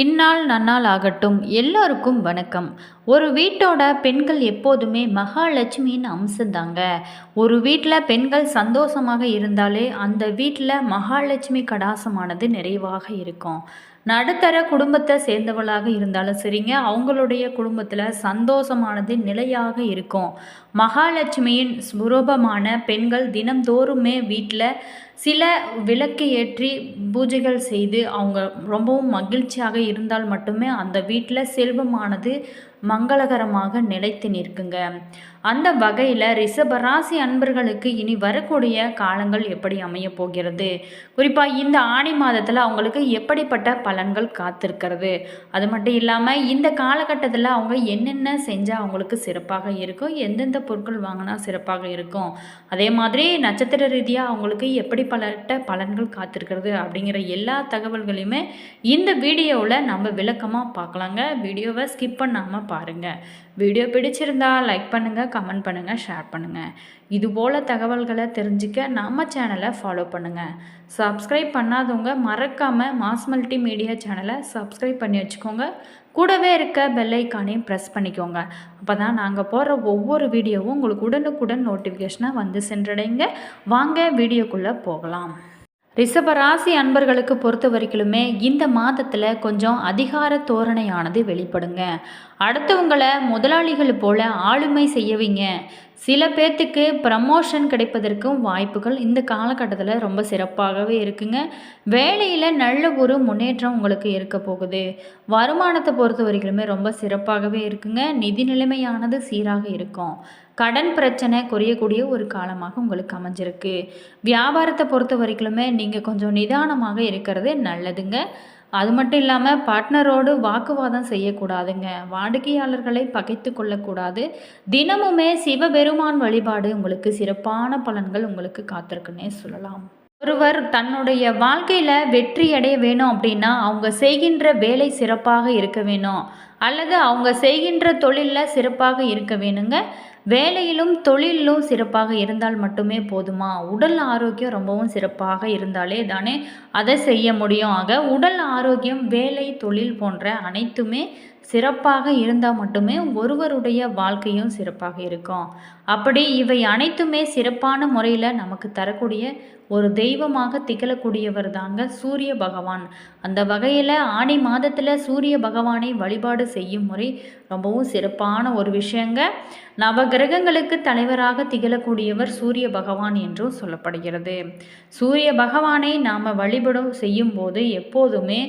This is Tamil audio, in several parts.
இந்நாள் நன்னாள் ஆகட்டும். எல்லோருக்கும் வணக்கம். ஒரு வீட்டோட பெண்கள் எப்போதுமே மகாலட்சுமியின் அம்சந்தாங்க ஒரு வீட்டில் பெண்கள் சந்தோஷமாக இருந்தாலே அந்த வீட்டில் மகாலட்சுமி கடாசமானது நிறைவாக இருக்கும். நடுத்தர குடும்பத்தை சேர்ந்தவளாக இருந்தாலும் சரிங்க அவங்களுடைய குடும்பத்தில் சந்தோஷமானது நிலையாக இருக்கும். மகாலட்சுமியின் ஸ்வரூபமான பெண்கள் தினம்தோறுமே வீட்டில் சில விளக்கு ஏற்றி பூஜைகள் செய்து அவங்க ரொம்பவும் மகிழ்ச்சியாக இருந்தால் மட்டுமே அந்த வீட்டில் செல்வமானது மங்களகரமாக நிலைத்து நிற்குங்க. அந்த வகையில் ரிஷபராசி அன்பர்களுக்கு இனி வரக்கூடிய காலங்கள் எப்படி அமைய போகிறது? குறிப்பாக இந்த ஆணி மாதத்தில் அவங்களுக்கு எப்படிப்பட்ட பலன்கள் காத்திருக்கிறது? அது மட்டும் இல்லாமல் இந்த காலகட்டத்தில் அவங்க என்னென்ன செஞ்சால் அவங்களுக்கு சிறப்பாக இருக்கும்? எந்தெந்த பொருட்கள் வாங்கினா சிறப்பாக இருக்கும்? அதே மாதிரி நட்சத்திர ரீதியாக அவங்களுக்கு எப்படி எப்படிப்பட்ட பலன்கள் காத்திருக்கிறது அப்படிங்கிற எல்லா தகவல்களையுமே இந்த வீடியோவில் நம்ம விளக்கமாக பார்க்கலாங்க. வீடியோவை ஸ்கிப் பண்ணாமல் பாருங்கள் வீடியோ பிடிச்சிருந்தா லைக் பண்ணுங்கள் கமெண்ட் பண்ணுங்கள் ஷேர் பண்ணுங்கள் இதுபோல் தகவல்களை தெரிஞ்சுக்க நம்ம சேனலை ஃபாலோ பண்ணுங்கள் சப்ஸ்கிரைப் பண்ணாதவங்க மறக்காமல் மாஸ் மல்டி மீடியா சேனலை சப்ஸ்கிரைப் பண்ணி வச்சுக்கோங்க. கூடவே இருக்க பெல்லைக்கானையும் ப்ரெஸ் பண்ணிக்கோங்க. அப்போ தான் நாங்கள் போடுற ஒவ்வொரு வீடியோவும் உங்களுக்கு உடனுக்குடன் நோட்டிஃபிகேஷனாக வந்து சென்றடைங்க. வாங்க வீடியோக்குள்ளே போகலாம். ரிஷபராசி அன்பர்களுக்கு பொறுத்த வரைக்குமே இந்த மாதத்தில் கொஞ்சம் அதிகார தோரணையானது வெளிப்படுங்க. அடுத்தவங்களை முதலாளிகள் போல ஆளுமை செய்யவிங்க. சில பேர்த்துக்கு ப்ரமோஷன் கிடைப்பதற்கும் வாய்ப்புகள் இந்த காலகட்டத்தில் ரொம்ப சிறப்பாகவே இருக்குங்க. வேலையில் நல்ல ஒரு முன்னேற்றம் உங்களுக்கு இருக்க போகுது. வருமானத்தை பொறுத்த வரைக்குமே ரொம்ப சிறப்பாகவே இருக்குங்க. நிதி நிலைமையானது சீராக இருக்கும். கடன் பிரச்சனை குறையக்கூடிய ஒரு காலமாக உங்களுக்கு அமைஞ்சிருக்கு. வியாபாரத்தை பொறுத்த வரைக்குமே நீங்கள் கொஞ்சம் நிதானமாக இருக்கிறது நல்லதுங்க. அது மட்டும் இல்லாமல் பார்ட்னரோடு வாக்குவாதம் செய்யக்கூடாதுங்க. வாடிக்கையாளர்களை பகைத்து கொள்ளக்கூடாது. தினமுமே சிவபெருமான் வழிபாடு உங்களுக்கு சிறப்பான பலன்கள் உங்களுக்கு காத்திருக்குன்னே சொல்லலாம். ஒருவர் தன்னுடைய வாழ்க்கையில் வெற்றி அடைய வேணும் அப்படின்னா அவங்க செய்கின்ற வேலை சிறப்பாக இருக்க வேணும். அல்லது அவங்க செய்கின்ற தொழிலில் சிறப்பாக இருக்க வேணுங்க. வேலையிலும் தொழிலும் சிறப்பாக இருந்தால் மட்டுமே போதுமா? உடல் ஆரோக்கியம் ரொம்பவும் சிறப்பாக இருந்தாலே தானே அதை செய்ய முடியும். ஆக உடல் ஆரோக்கியம் வேலை தொழில் போன்ற அனைத்துமே சிறப்பாக இருந்தால் மட்டுமே ஒருவருடைய வாழ்க்கையும் சிறப்பாக இருக்கும். அப்படி இவை அனைத்துமே சிறப்பான முறையில் நமக்கு தரக்கூடிய ஒரு தெய்வமாக திகழக்கூடியவர் தாங்க சூரிய பகவான். அந்த வகையில் ஆணி மாதத்தில் சூரிய பகவானை வழிபாடு செய்யும் முறை ரொம்பவும் சிறப்பான ஒரு விஷயங்க. நவகிரகங்களுக்கு தலைவராக திகழக்கூடியவர் சூரிய பகவான் என்றும் சொல்லப்படுகிறது. சூரிய பகவானை நாம் வழிபடும் செய்யும் போது எப்போதுமே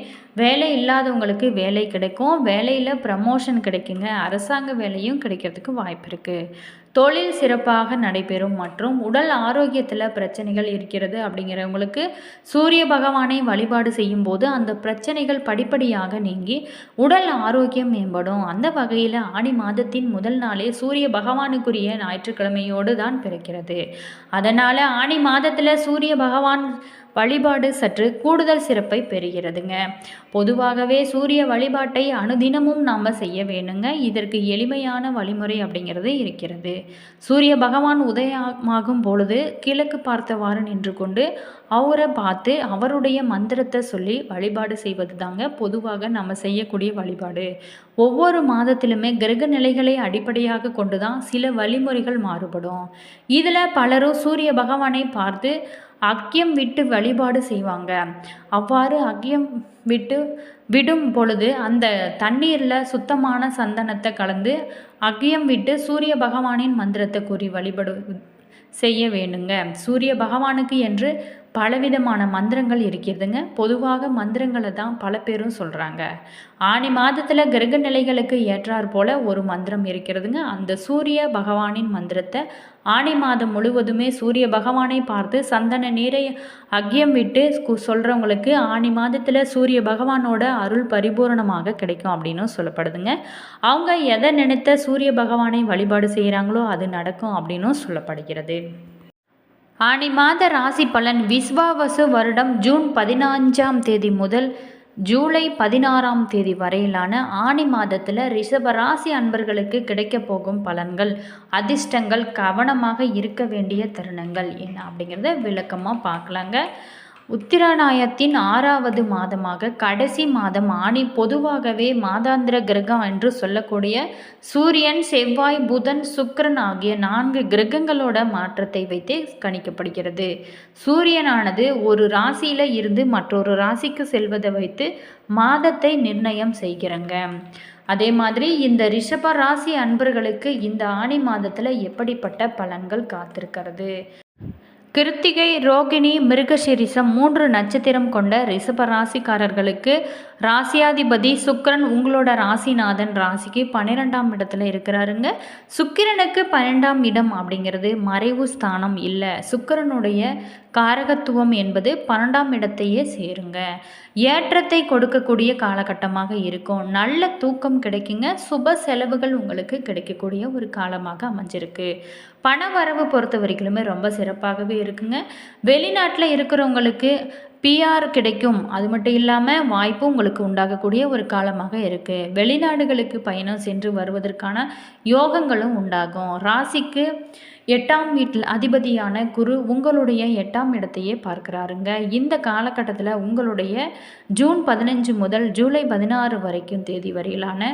வேலை இல்லாதவங்களுக்கு வேலை கிடைக்கும். வேலையில் ப்ரமோஷன் கிடைக்குங்க. அரசாங்க வேலையும் கிடைக்கிறதுக்கு வாய்ப்பு இருக்குது தொழில் சிறப்பாக நடைபெறும் மற்றும் உடல் ஆரோக்கியத்தில் பிரச்சனைகள் இருக்கிறது அப்படிங்கிறவங்களுக்கு சூரிய பகவானை வழிபாடு செய்யும் போது அந்த பிரச்சனைகள் படிப்படியாக நீங்கி உடல் ஆரோக்கியம் மேம்படும். அந்த வகையில் ஆடி மாதத்தின் முதல் நாளே சூரிய பகவானுக்குரிய ஞாயிற்றுக்கிழமையோடு தான் பிறக்கிறது. அதனால் ஆடி மாதத்தில் சூரிய பகவான் வழிபாடு சற்று கூடுதல் சிறப்பை பெறுகிறதுங்க. பொதுவாகவே சூரிய வழிபாட்டை அனுதினமும் நாம் செய்ய வேணுங்க. இதற்கு எளிமையான வழிமுறை அப்படிங்கிறது இருக்கிறது. சூரிய பகவான் உதயமாகும் பொழுது கிழக்கு பார்த்தவாறு நின்று கொண்டு அவரை பார்த்து அவருடைய மந்திரத்தை சொல்லி வழிபாடு செய்வது தாங்க பொதுவாக நம்ம செய்யக்கூடிய வழிபாடு. ஒவ்வொரு மாதத்திலுமே கிரக நிலைகளை அடிப்படையாக கொண்டு தான் சில வழிமுறைகள் மாறுபடும். இதில் பலரும் சூரிய பகவானை பார்த்து அக்கியம் விட்டு வழிபாடு செய்வாங்க. அவ்வாறு அக்கியம் விட்டு விடும் பொழுது அந்த தண்ணீரில் சுத்தமான சந்தனத்தை கலந்து அக்கியம் விட்டு சூரிய பகவானின் மந்திரத்தை கூறி வழிபடு செய்ய வேணுங்க சூரிய பகவானுக்கு என்று பலவிதமான மந்திரங்கள் இருக்கிறதுங்க. பொதுவாக மந்திரங்களை தான் பல பேரும் சொல்கிறாங்க ஆணி மாதத்தில் கிரக நிலைகளுக்கு ஏற்றாற் போல் ஒரு மந்திரம் இருக்கிறதுங்க. அந்த சூரிய பகவானின் மந்திரத்தை ஆணி மாதம் முழுவதுமே சூரிய பகவானை பார்த்து சந்தன நீரை அக்கியம் விட்டு சொல்கிறவங்களுக்கு ஆணி மாதத்தில் சூரிய பகவானோட அருள் பரிபூரணமாக கிடைக்கும் அப்படின்னு சொல்லப்படுதுங்க. அவங்க எதை நினைத்த சூரிய பகவானை வழிபாடு செய்கிறாங்களோ அது நடக்கும் அப்படின்னும் சொல்லப்படுகிறது. ஆனி மாத ராசி பலன் விஸ்வாவசு வருடம் ஜூன் பதினஞ்சாம் தேதி முதல் ஜூலை பதினாறாம் தேதி வரையிலான ஆணி மாதத்தில் ரிஷபராசி அன்பர்களுக்கு கிடைக்க போகும் பலன்கள் அதிர்ஷ்டங்கள் கவனமாக இருக்க வேண்டிய தருணங்கள் என்ன அப்படிங்கிறத விளக்கமாக பார்க்கலாங்க. உத்திராயணத்தின் ஆறாவது மாதமாக கடைசி மாதம் ஆணி பொதுவாகவே மாதாந்திர கிரகம் என்று சொல்லக்கூடிய சூரியன் செவ்வாய் புதன் சுக்கரன் ஆகிய நான்கு கிரகங்களோட மாற்றத்தை வைத்தே கணிக்கப்படுகிறது. சூரியனானது ஒரு ராசியில் இருந்து மற்றொரு ராசிக்கு செல்வதை வைத்து மாதத்தை நிர்ணயம் செய்கிறங்க. அதே மாதிரி இந்த ரிஷப ராசி அன்பர்களுக்கு இந்த ஆணி மாதத்தில் எப்படிப்பட்ட பலன்கள் காத்திருக்கிறது? கிருத்திகை ரோகிணி மிருகசிரிசம் மூன்று நட்சத்திரம் கொண்ட ரிஷப ராசிக்காரர்களுக்கு ராசியாதிபதி சுக்கிரன் உங்களோட ராசிநாதன் ராசிக்கு பன்னிரெண்டாம் இடத்துல இருக்கிறாருங்க. சுக்கிரனுக்கு பன்னெண்டாம் இடம் அப்படிங்கிறது மறைவு ஸ்தானம் இல்லை. சுக்கிரனுடைய காரகத்துவம் என்பது பன்னெண்டாம் இடத்தையே சேருங்க. ஏற்றத்தை கொடுக்கக்கூடிய காலகட்டமாக இருக்கும். நல்ல தூக்கம் கிடைக்குங்க. சுப செலவுகள் உங்களுக்கு கிடைக்கக்கூடிய ஒரு காலமாக அமைஞ்சிருக்கு. பண வரவு பொறுத்த வரைக்குமே ரொம்ப சிறப்பாகவே இருக்குங்க. வெளிநாட்டில் இருக்கிறவங்களுக்கு பிஆர் கிடைக்கும். அது மட்டும் இல்லாமல் வாய்ப்பும் உங்களுக்கு உண்டாகக்கூடிய ஒரு காலமாக இருக்குது வெளிநாடுகளுக்கு பயணம் சென்று வருவதற்கான யோகங்களும் உண்டாகும். ராசிக்கு எட்டாம் வீட்டில் அதிபதியான குரு உங்களுடைய எட்டாம் இடத்தையே பார்க்குறாருங்க. இந்த காலகட்டத்தில் உங்களுடைய ஜூன் பதினஞ்சு முதல் ஜூலை பதினாறு வரைக்கும் தேதி வரையிலான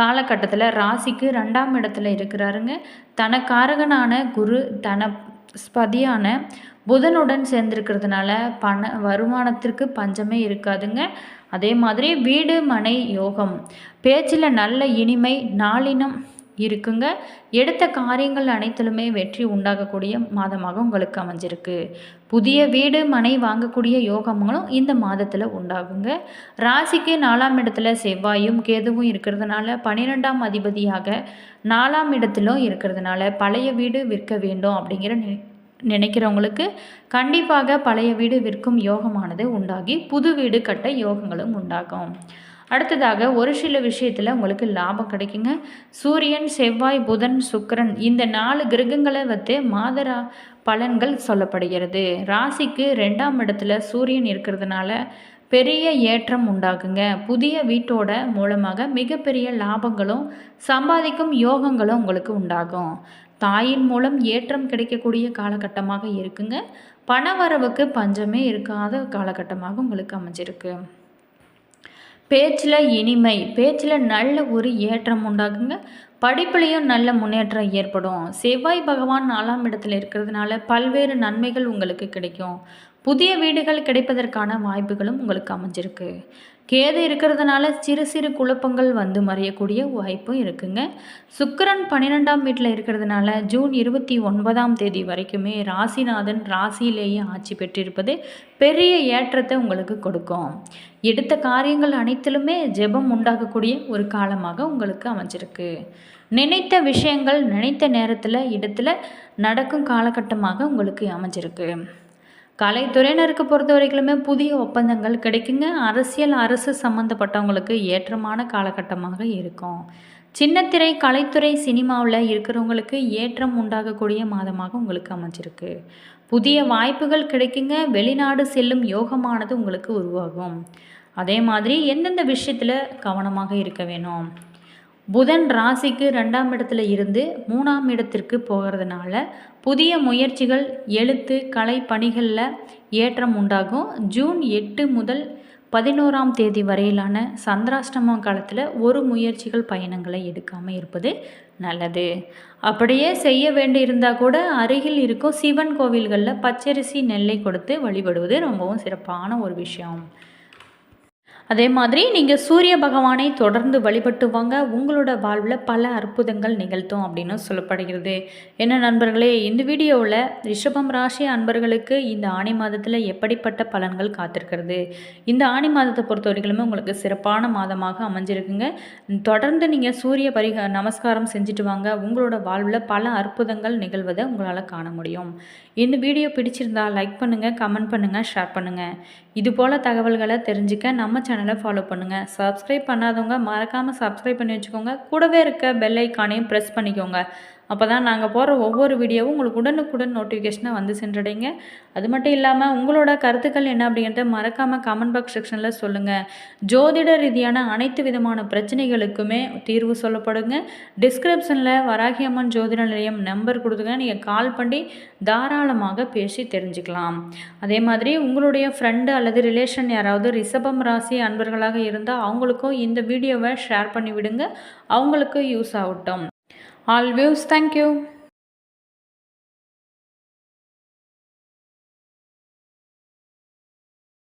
காலகட்டத்தில் ராசிக்கு ரெண்டாம் இடத்துல இருக்கிறாருங்க. தனக்காரகனான குரு தன ஸ்பதியான புதனுடன் சேர்ந்துருக்கிறதுனால பண வருமானத்திற்கு பஞ்சமே இருக்காதுங்க. அதே மாதிரி வீடு மனை யோகம். பேச்சில் நல்ல இனிமை நாளினம் இருக்குங்க. எடுத்த காரியங்கள் அனைத்திலுமே வெற்றி உண்டாகக்கூடிய மாதமாக உங்களுக்கு அமைஞ்சிருக்கு. புதிய வீடு மனை வாங்கக்கூடிய யோகங்களும் இந்த மாதத்தில் உண்டாகுங்க. ராசிக்கு நாலாம் இடத்துல செவ்வாயும் கேதுவும் இருக்கிறதுனால பன்னிரெண்டாம் அதிபதியாக நாலாம் இடத்திலும் இருக்கிறதுனால பழைய வீடு விற்க வேண்டும் அப்படிங்கிற நினைக்கிறவங்களுக்கு கண்டிப்பாக பழைய வீடு விற்கும் யோகமானது உண்டாகி புது வீடு கட்ட யோகங்களும் உண்டாகும். அடுத்ததாக ஒரு சில விஷயத்தில் உங்களுக்கு லாபம் கிடைக்குங்க. சூரியன் செவ்வாய் புதன் சுக்கரன் இந்த நாலு கிரகங்களை வந்து மாதரா பலன்கள் சொல்லப்படுகிறது. ராசிக்கு ரெண்டாம் இடத்துல சூரியன் இருக்கிறதுனால பெரிய ஏற்றம் உண்டாகுங்க. புதிய வீட்டோட மூலமாக மிகப்பெரிய லாபங்களும் சம்பாதிக்கும் யோகங்களும் உங்களுக்கு உண்டாகும். தாயின் மூலம் ஏற்றம் கிடைக்கக்கூடிய காலகட்டமாக இருக்குங்க. பணவரவுக்கு பஞ்சமே இருக்காத காலகட்டமாக உங்களுக்கு அமைஞ்சிருக்கு. பேச்சில் இனிமை பேச்சில் நல்ல ஒரு ஏற்றம் உண்டாகுங்க. படிப்புலேயும் நல்ல முன்னேற்றம் ஏற்படும். செவ்வாய் பகவான் நாலாம் இடத்துல இருக்கிறதுனால பல்வேறு நன்மைகள் உங்களுக்கு கிடைக்கும். புதிய வீடுகள் கிடைப்பதற்கான வாய்ப்புகளும் உங்களுக்கு அமைஞ்சிருக்கு. கேது இருக்கிறதுனால சிறு சிறு குழப்பங்கள் வந்து மறையக்கூடிய வாய்ப்பும் இருக்குங்க. சுக்கரன் பன்னிரெண்டாம் வீட்டில் இருக்கிறதுனால ஜூன் இருபத்தி ஒன்பதாம் தேதி வரைக்குமே ராசிநாதன் ராசியிலேயே ஆட்சி பெற்றிருப்பது பெரிய ஏற்றத்தை உங்களுக்கு கொடுக்கும். எடுத்த காரியங்கள் அனைத்திலுமே ஜெபம் உண்டாகக்கூடிய ஒரு காலமாக உங்களுக்கு அமைஞ்சிருக்கு. நினைத்த விஷயங்கள் நினைத்த நேரத்தில் இடத்துல நடக்கும் காலகட்டமாக உங்களுக்கு அமைஞ்சிருக்கு. கலைத்துறையினருக்கு பொறுத்த வரைக்குமே புதிய ஒப்பந்தங்கள் கிடைக்குங்க. அரசியல் அரசு சம்மந்தப்பட்டவங்களுக்கு ஏற்றமான காலகட்டமாக இருக்கும். சின்னத்திரை கலைத்துறை சினிமாவில் இருக்கிறவங்களுக்கு ஏற்றம் உண்டாகக்கூடிய மாதமாக உங்களுக்கு அமைஞ்சிருக்கு. புதிய வாய்ப்புகள் கிடைக்குங்க. வெளிநாடு செல்லும் யோகமானது உங்களுக்கு உருவாகும். அதே மாதிரி எந்தெந்த விஷயத்தில் கவனமாக இருக்க வேணும்? புதன் ராசிக்கு ரெண்டாம் இடத்துல இருந்து மூணாம் இடத்திற்கு போகிறதுனால புதிய முயற்சிகள் எழுத்து கலை பணிகளில் ஏற்றம் உண்டாகும். ஜூன் எட்டு முதல் பதினோராம் தேதி வரையிலான சந்திராஷ்டமம் காலத்தில் ஒரு முயற்சிகள் பயணங்களை எடுக்காமல் இருப்பது நல்லது. அப்படியே செய்ய வேண்டியிருந்தால் கூட அருகில் இருக்கும் சிவன் கோவில்களில் பச்சரிசி நெல்லை கொடுத்து வழிபடுவது ரொம்பவும் சிறப்பான ஒரு விஷயம். அதே மாதிரி நீங்கள் சூரிய பகவானை தொடர்ந்து வழிபட்டு வாங்க உங்களோட வாழ்வில் பல அற்புதங்கள் நிகழ்த்தும் அப்படின்னு சொல்லப்படுகிறது. என்ன நண்பர்களே இந்த வீடியோவில் ரிஷபம் ராசி அன்பர்களுக்கு இந்த ஆணி மாதத்தில் எப்படிப்பட்ட பலன்கள் காத்திருக்கிறது? இந்த ஆணி மாதத்தை பொறுத்த வரைக்குமே உங்களுக்கு சிறப்பான மாதமாக அமைஞ்சிருக்குங்க. தொடர்ந்து நீங்கள் சூரிய பரிக நமஸ்காரம் செஞ்சுட்டு வாங்க. உங்களோட வாழ்வில் பல அற்புதங்கள் நிகழ்வதை உங்களால் காண முடியும். இந்த வீடியோ பிடிச்சிருந்தா லைக் பண்ணுங்கள் கமெண்ட் பண்ணுங்கள் ஷேர் பண்ணுங்கள் இதுபோல் தகவல்களை தெரிஞ்சுக்க நம்ம சேனல் ஃபாலோ பண்ணுங்கள் சப்ஸ்கிரைப் பண்ணாதவங்க மறக்காமல் சப்ஸ்கிரைப் பண்ணி வச்சுக்கோங்க. கூடவே இருக்க பெல் ஐக்கானையும் ப்ரெஸ் பண்ணிக்கோங்க. அப்போ தான் நாங்கள் போடுற ஒவ்வொரு வீடியோவும் உங்களுக்கு உடனுக்குடன் நோட்டிஃபிகேஷனாக வந்து சென்றடைங்க. அது மட்டும் இல்லாமல் உங்களோட கருத்துக்கள் என்ன அப்படிங்கிறத மறக்காமல் கமெண்ட் பாக்ஸ் செக்ஷனில் சொல்லுங்கள் ஜோதிட ரீதியான அனைத்து விதமான பிரச்சனைகளுக்குமே தீர்வு சொல்லப்படுங்க. டிஸ்கிரிப்ஷனில் வராகி அம்மன் ஜோதிட நிலையம் நம்பர் கொடுத்துங்க நீங்கள் கால் பண்ணி தாராளமாக பேசி தெரிஞ்சுக்கலாம். அதே மாதிரி உங்களுடைய ஃப்ரெண்டு அல்லது ரிலேஷன் யாராவது ரிஷபம் ராசி அன்பர்களாக இருந்தால் அவங்களுக்கும் இந்த வீடியோவை ஷேர் பண்ணி விடுங்க. அவங்களுக்கு யூஸ் ஆகட்டும். All views. Thank you.